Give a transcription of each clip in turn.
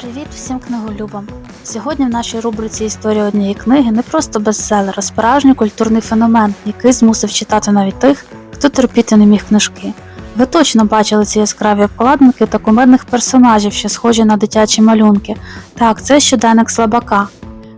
Привіт всім книголюбам! Сьогодні в нашій рубриці Історія однієї книги не просто бестселер, а справжній культурний феномен, який змусив читати навіть тих, хто терпіти не міг книжки. Ви точно бачили ці яскраві обкладинки та кумедних персонажів, що схожі на дитячі малюнки. Так, це щоденник слабака.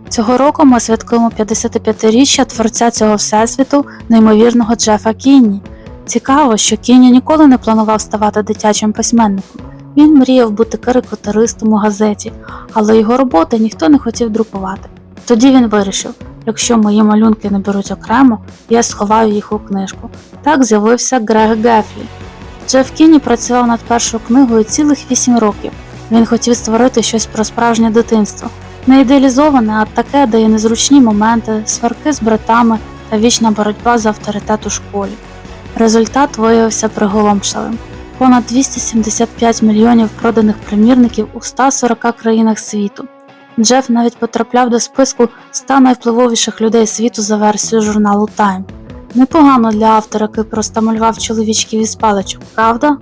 Цього року ми святкуємо 55-річчя творця цього всесвіту, неймовірного Джефа Кінні. Цікаво, що Кінні ніколи не планував ставати дитячим письменником. Він мріяв бути карикатуристом у газеті, але його роботи ніхто не хотів друкувати. Тоді він вирішив: якщо мої малюнки не беруть окремо, я сховаю їх у книжку. Так з'явився Грег Гефлі. Джеф Кінні працював над першою книгою цілих 8 років. Він хотів створити щось про справжнє дитинство, не ідеалізоване, а таке, де є незручні моменти, сварки з братами та вічна боротьба за авторитет у школі. Результат виявився приголомшливим понад 275 мільйонів проданих примірників у 140 країнах світу. Джеф навіть потрапляв до списку 100 найвпливовіших людей світу за версією журналу Time. Непогано для автора, який просто малював чоловічків із паличок, правда?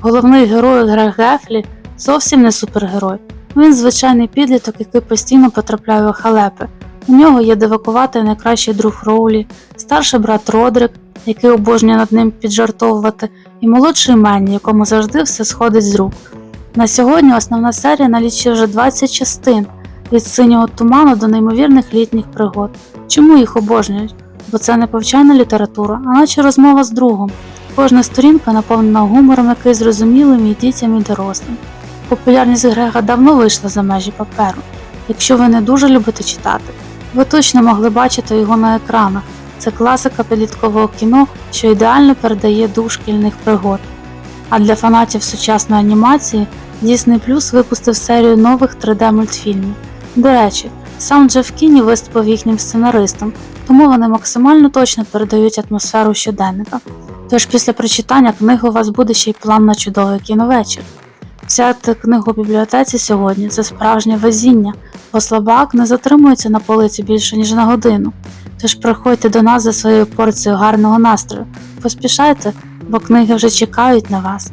Головний герой Грег Гефлі зовсім не супергерой. Він звичайний підліток, який постійно потрапляє у халепи. У нього є дивакуватий найкращий друг Роулі, старший брат Родрик, який обожнює над ним піджартовувати, і молодший Менні, якому завжди все сходить з рук. На сьогодні основна серія налічує вже 20 частин від синього туману до неймовірних літніх пригод. Чому їх обожнюють? Бо це не повчальна література, а наче розмова з другом. Кожна сторінка наповнена гумором, який зрозумілим і дітям, і дорослим. Популярність Грега давно вийшла за межі паперу. Якщо ви не дуже любите читати, ви точно могли бачити його на екранах. Це класика підліткового кіно, що ідеально передає дух шкільних пригод. А для фанатів сучасної анімації Disney Plus випустив серію нових 3D-мультфільмів. До речі, сам Джеф Кінні виступив їхнім сценаристом, тому вони максимально точно передають атмосферу щоденника. Тож після прочитання книги у вас буде ще й план на чудовий кіновечір. Взяти книгу у бібліотеці сьогодні це справжнє везіння, бо слабак не затримується на полиці більше ніж на годину. Тож приходьте до нас за своєю порцією гарного настрою. Поспішайте, бо книги вже чекають на вас.